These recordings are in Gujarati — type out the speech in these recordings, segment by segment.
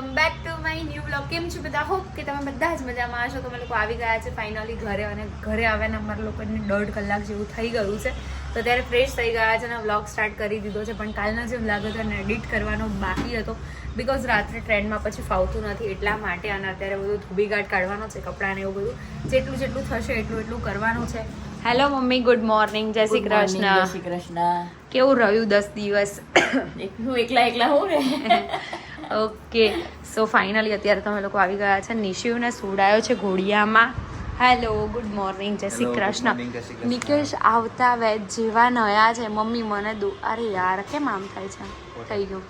Welcome back to my new blog. કેમ છો બધા? હોપ કે તમે બધા જ મજામાં હશો. તમે લોકો આવી ગયા છે ફાઇનલી ઘરે અને ઘરે આવ્યાને અમારા લોકોને દોઢ કલાક જેવું થઈ ગયું છે. તો ત્યારે ફ્રેશ થઈ ગયા છે અને વ્લોગ સ્ટાર્ટ કરી દીધો છે. પણ કાલનો જે વ્લોગ હતો એને એડિટ કરવાનો બાકી હતો. બિકોઝ રાત્રે ટ્રેન્ડમાં પછી ફાવતું નથી એટલા માટે અને અત્યારે બધું ધોબી ગાઢ કાઢવાનો છે કપડાને એવું બધું. જેટલું જેટલું થશે એટલું એટલું કરવાનું છે. Hello mummy. ગુડ મોર્નિંગ જય શ્રી કૃષ્ણ. જય શ્રી કૃષ્ણ. કેવું રહ્યું દસ દિવસ? એકલું એકલા એકલા હોઉં ને? ઓકે સો ફાઇનલી અત્યારે તમે લોકો આવી ગયા છે. નિશિવને સુડાયો છે ઘોડિયામાં. હેલો ગુડ મોર્નિંગ જય શ્રી કૃષ્ણ. નિકેશ આવતા વેજ જેવા નયા છે. મમ્મી મને દો અરે યાર કેમ આમ થાય છે? થઈ ગયું.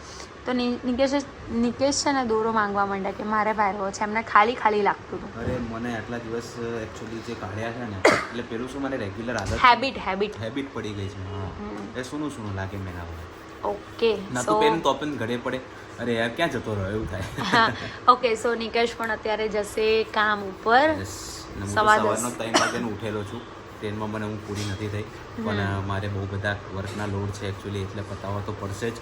તો નિકેશ નિકેશ છે ને દોરો માંગવા માંડ્યા કે મારે પહેરવો છે. એમને ખાલી ખાલી લાગતું હતું. અરે મને આટલા દિવસ એકચ્યુઅલી જે કાઢ્યા છે ને એટલે પેલું શું મને રેગ્યુલર આદત હેબિટ હેબિટ હેબિટ પડી ગઈ છે. હા. એ સુનું સુનું લાગે મેં ના હોય ઓકે ના તો પેન તો પણ ઘરે પડે. અરે યાર ક્યાં જતો રહ્યો? એવું થાય. ઓકે સો નિકેશ પણ અત્યારે જશે કામ ઉપર. સવારનો ત્રણ વાગ્યાનો ઉઠેલો છું. ટ્રેનમાં મને હું પૂરી નથી થઈ. પણ મારે બહુ બધા વર્કના લોડ છે એકચ્યુઅલી એટલે પતાવવા તો પડશે જ.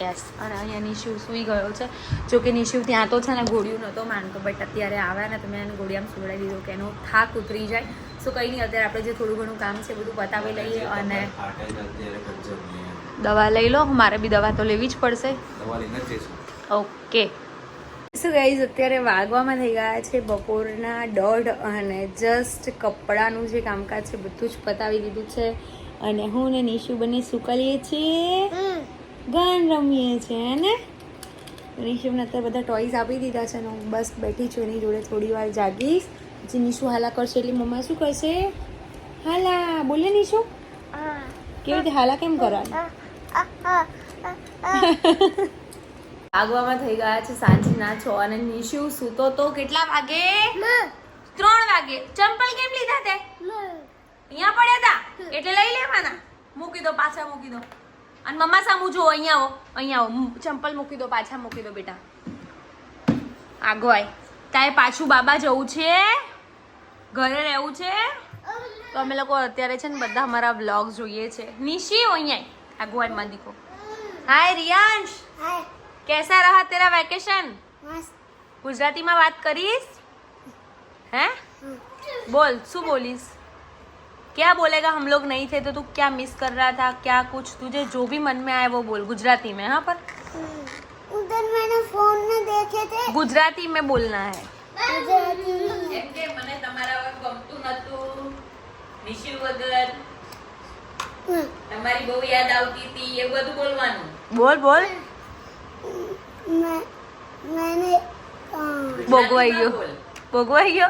યસ અને અહીંયા નિશિવ સૂઈ ગયો છે. જો કે નિશિવ ત્યાં તો છે ને ગોળિયું નહોતો માનતો બટ અત્યારે આવ્યા ને તો મેં એને ઘોડિયામાં સુવડાવી દીધો કે એનો થાક ઉતરી જાય. સો કંઈ નહીં અત્યારે આપણે જે થોડું ઘણું કામ છે બધું પતાવી લઈએ અને. દવા લઈ લો મારે બી દવા તો લેવી જ પડશે. ઓકે. સો ગાઈઝ અત્યારે વાગવામાં થઈ ગયા છે બપોરના દોઢ અને જસ્ટ કપડાનું જે કામકાજ છે બધું જ પતાવી દીધું છે. અને હું ને નિશુ બંને સુકાલીએ છીએ. ગન રમીએ છીએ ને? નિશુને અત્યારે બધા ટોયસ આપી દીધા છે ને હું બસ બેઠી છું એની જોડે થોડી વાર જાગીશ. પછી નિશુ હાલા કરશે એટલે મમ્મા શું કરશે? હાલા બોલે નિશુ. કેવી રીતે હાલા કેમ કરવાનું? આગવામાં થઈ ગયા છે સાંજના છો અને નિશુ સૂતો તો કેટલા વાગે? ત્રણ વાગે. ચંપલ કેમ લીધા તે? અહીંયા પડ્યા હતા એટલે લઈ લેવાના. મૂકી દો પાછા મૂકી દો. અને મમ્મા સામું જો અહીંયા આવો અહીંયા આવો. ચંપલ મૂકી દો પાછા મૂકી દો બેટા. આગવાય. તારે પાછું બાબા જવું છે? ઘરે રહેવું છે? તો અમે લોકો અત્યારે છે ને બધા અમારા બ્લોગ જોઈએ છે. નિશી અહીંયા આગવાયમાં હાય રિયાંશ. કેસા રહા તેરા વેકેશન ગુજરાતીમાં વાત કરીશ? હે? બોલ શું બોલીશ? क्या बोलेगा हम लोग नहीं थे तो तू क्या मिस कर रहा था क्या कुछ तुझे जो भी मन में आए वो बोल गुजराती में हाँ पर उधर मैंने फोन में देखे थे गुजराती में बोलना है गुजराती में એમ કે મને તમારા વગર ગમતું નતું નિશિલ વગર તમારી બહુ યાદ આવતી હતી એ બધું બોલવાનું બોલ બોલ मैं मैंने अ, ભોગવાઈ ગયો બોલ. ભોગવાઈ ગયો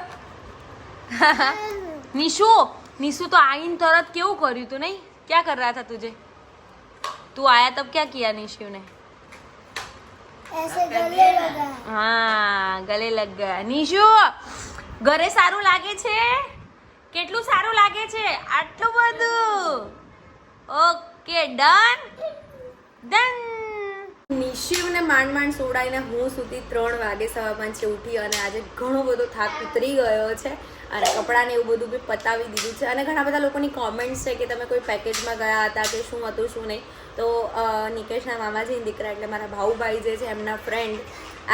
નિશુ નિશુ તો આઈન તરત કેવું કર્યું તું નહીં क्या कर रहा था तुझे तू आया तब क्या किया निशु ने ऐसे गले लगा હા ગલે લગ ગયા નિશુ ઘરે સારું લાગે છે કેટલું સારું લાગે છે આટલું બધું ઓકે ડન ડન માંડ માંડ સોડાઈને હું સુધી ત્રણ વાગે સવા પાંચે ઉઠી અને આજે ઘણો બધો થાક ઉતરી ગયો છે અને કપડાને એવું બધું બી પતાવી દીધું છે. અને ઘણા બધા લોકોની કોમેન્ટ્સ છે કે તમે કોઈ પેકેજમાં ગયા હતા કે શું હતું, શું નહીં. તો નિકેશના મામાજીની દીકરા એટલે મારા ભાઉભાઈ જે છે એમના ફ્રેન્ડ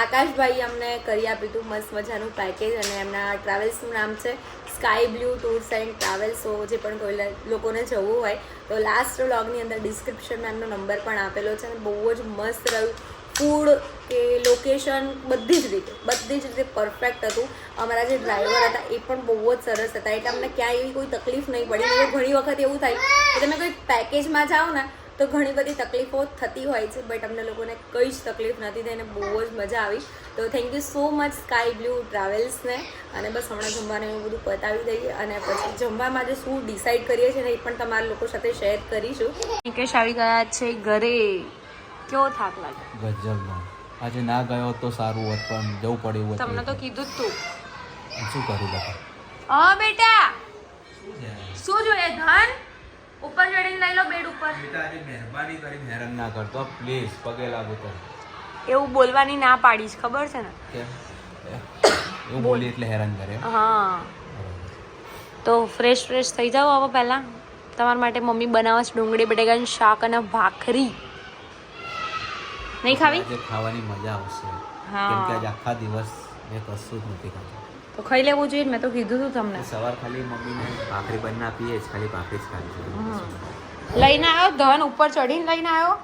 આકાશભાઈ અમને કરી આપ્યું હતું મસ્ત મજાનું પેકેજ અને એમના ટ્રાવેલ્સનું નામ છે sky blue tours and travels so જે પણ કોઈ લોકોને જવું હોય. તો લાસ્ટ વ્લોગની અંદર ડિસ્ક્રિપ્શનમાં એમનો નંબર પણ આપેલો છે અને બહુ જ મસ્ત રહ્યું. ફૂડ કે લોકેશન બધી જ રીતે, બધી જ રીતે પરફેક્ટ હતું. અમારા જે ડ્રાઈવર હતા એ પણ બહુ જ સરસ હતા. એટલે અમને ક્યાંય એવી કોઈ તકલીફ નહીં પડી. નહીં ઘણી વખત એવું થાય કે તમે કોઈ પેકેજમાં જાઓ ને, તો ઘણી બધી તકલીફો થતી હોય છે બટ અમને લોકોને કંઈ જ તકલીફ નથી થઈ અને બહુ જ મજા આવી. તો thank you so much sky blue ટ્રાવેલ્સને અને બસ હમણાં જમવાનું એવું બધું પતાવી દઈએ અને પછી જમવામાં જે શું ડિસાઈડ કરીએ છીએ ને એ પણ તમારા લોકો સાથે શેર કરીશું. નિકેશ આવી ગયા છે ઘરે. કેવો થાક લાગે ગજબ આજે ના ગયો તો સારું હોત પણ જવું પડ્યું તમને તો કીધું જ તું. શું કરું બેટા? હા બેટા! શું જોઈએ ધન? ઉપર ચડીને લઈ લો બેડ ઉપર. બેટા આજે મહેરબાની કરીને હેરાન ના કરતો પ્લીઝ પગે લાગો તો એવું બોલવાની ના પાડીશ ખબર છે ને? એવું બોલી એટલે હેરાન કરે. હા. તો ફ્રેશ ફ્રેશ થઈ જાઓ હવે પહેલાં. તમારા માટે મમ્મી બનાવે છે ડુંગળી બટેકાનું શાક અને ભાખરી. નહીં ખાવી? આજે ખાવાની મજા આવશે. હા. કેમ કે આજે આખા દિવસ મેં કશું જ નથી ખાધું. તો ખાઈ લેવું જોઈએ ને મેં તો કીધું હતું તમને. સવાર ખાલી મમ્મીને ભાખરી બનીને આપીએ જ ખાલી ભાખરી જ ખાવી છે. લઈને આવ્યો ધન ઉપર ચડીને લઈને આવ્યો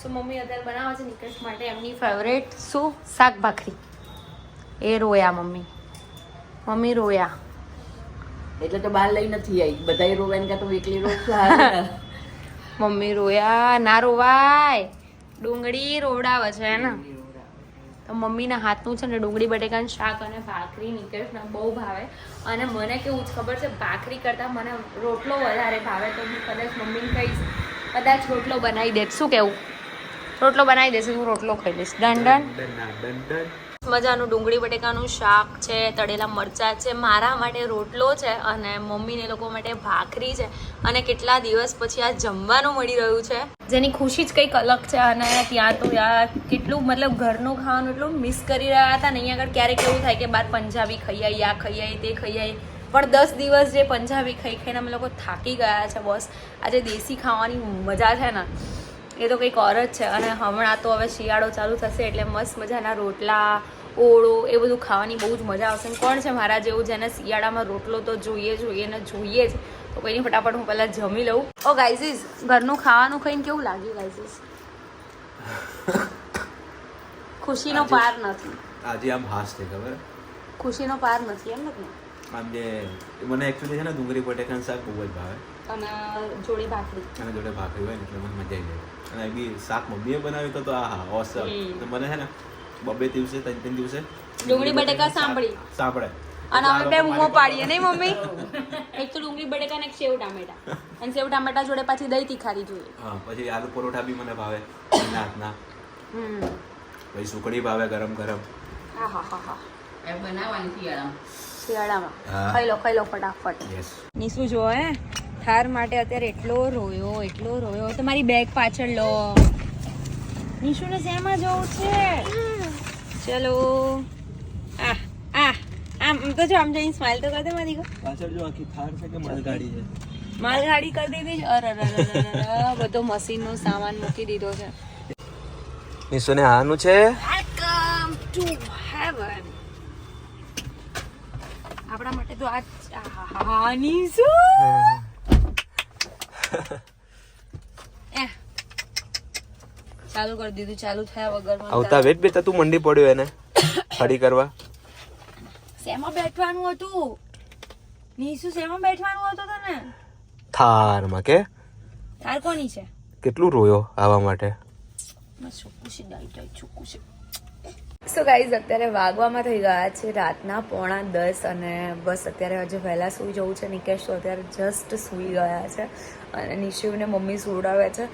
શું મમ્મી અત્યારે બનાવે છે નિકેશ માટે? એમની ફેવરેટ શું? શાક ભાખરી એ રોયા મમ્મી. મમ્મી રોયા. એટલે તો બહાર લઈ નથી આવી બધાય રોવે ને કાં તો એકલી રોવા મમ્મી રોયા ના રોવાય. ડુંગળી રોવડાવે છે ને? તો મમ્મીના હાથનું છે ને ડુંગળી, બટેકાનું શાક અને ભાખરી નિકેશને બહુ ભાવે. અને મને કેવું જ ખબર છે, ભાખરી કરતાં મને રોટલો વધારે ભાવે, તો હું કદાચ મમ્મીને કહીશ, કદાચ રોટલો બનાવી દે. શું કેવું? રોટલો બનાવી દેશે, હું રોટલો ખાઈ લઈશ. Done done. મજાનું ડુંગળી બટેકાનું શાક છે, તળેલા મરચાં છે, મારા માટે રોટલો છે અને મમ્મીને લોકો માટે ભાખરી છે. અને કેટલા દિવસ પછી આ જમવાનું મળી રહ્યું છે. જેની ખુશી જ કંઈક અલગ છે અને ત્યાં તો યાર કેટલું મતલબ ઘરનું ખાવાનું એટલું મિસ કરી રહ્યા હતા ને અહીંયા આગળ ક્યારેક એવું થાય કે બાર પંજાબી ખાઈ આ ખાઈ તે ખાઈ પણ દસ દિવસ જે પંજાબી ખાઈ ખાઈને અમે લોકો થાકી ગયા છે બસ. આજે દેશી ખાવાની મજા છે ને. એ તો કંઈક ઓર જ છે. અને હમણાં તો હવે શિયાળો ચાલુ થશે એટલે મસ્ત મજાના રોટલા ઓળો એ બધું ખાવાની બહુ જ મજા આવશે. કોણ છે મારા જેવું જેને શિયાળામાં રોટલો તો જોઈએ જોઈએ ને જોઈએ જ. તો કોઈની ફટાફટ હું પહેલાં જમી લઉં. ઓ ગાઈઝીસ ઘરનું ખાવાનું ખાઈને કેવું લાગ્યું ગાઈઝીસ ખુશીનો પાર નથી. આજે આમ હાસ છે ખબર? ખુશીનો પાર નથી એમ ને આમ જે મને એકચ્યુઅલી છે ને ડુંગળી બટેકાનું શાક બહુ જ ભાવે. અને જોડે ભાખરી. અને જોડે ભાખરી હોય ને એટલે મને મજા આવી જાય. અને એ બી શાક મમ્મીએ બનાવ્યું તો તો આ હા ઓસમ મને છે ને બબે દિવસે ત્રણ ત્રણ દિવસે ડુંગળી બટેકા સાંભળી. સાંભળે. અને અમે બે બૂમો પાડીએ નહીં મમ્મી? એક તો ડુંગળી બટેકા ને સેવ ટામેટા. અને સેવ ટામેટા જોડે પાછી દહીં તીખારી જોઈએ. હા પછી આલુ પરોઠા બી મને ભાવે. એના હમ. પછી સુકડી ભાવે ગરમ ગરમ. હા હા હા હા. એ બનાવવાની શિયાળામાં. શિયાળામાં. ખાઈ લો ખાઈ લો ફટાફટ. નીસુ જો હે? થાર માટે અત્યારે એટલો રોયો એટલો રોયો. તો મારી બેગ પાછળ લો. નિશુને શેમાં જવું છે? ચલો. આ આ આમ તો જો આમ જઈને સ્માઈલ તો કરતે મારી પાછળ જો આખી થાર છે કે માલગાડી છે? માલગાડી કરી દીધી છે. અરે અરે અરે, અરે, અરે, બધો મશીનનો સામાન મૂકી દીધો છે. નિશુને આનું છે? વેલકમ ટુ હેવન આપણા માટે તો આ નીસુ ચાલુ કરી દીધું ચાલુ થયા વગર આવતા વેટ બેટા તું મંડી પડ્યો એને. ફરી કરવા. શેમાં બેઠવાનું હતું? નીસુ શેમાં બેઠવાનું હતું તને? થારમાં કે? થાર કોની છે? કેટલું રોયો આવા માટે? સો ગાઈઝ અત્યારે વાગવામાં થઈ ગયા છે રાતના પોણા દસ અને બસ અત્યારે હજુ વહેલા સૂઈ જવું છે. નિકેશ તો અત્યારે જસ્ટ સૂઈ ગયા છે અને નિશિવને મમ્મી સુવડાવે છે.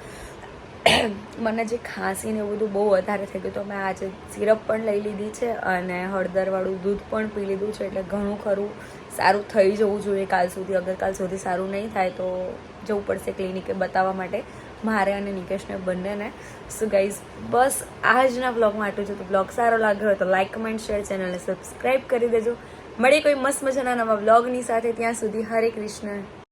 મને જે ખાંસી ને એવું બધું બહુ વધારે થઈ ગયું તો મેં આજે સિરપ પણ લઈ લીધી છે અને હળદરવાળું દૂધ પણ પી લીધું છે એટલે ઘણું ખરું. સારું થઈ જવું જોઈએ કાલ સુધી. અગર કાલ સુધી સારું નહીં થાય તો જવું પડશે ક્લિનિકે બતાવવા માટે. મારે અને નિકેશને બંનેને. સો ગાઈઝ બસ આજના બ્લોગમાં આટલું છે તો બ્લોગ સારો લાગ્યો હોય તો લાઈક કમેન્ટ શેર ચેનલને સબસ્ક્રાઈબ કરી દેજો. મળીએ કોઈ મસ્ત મજાના નવા બ્લોગની સાથે. ત્યાં સુધી હરે કૃષ્ણ.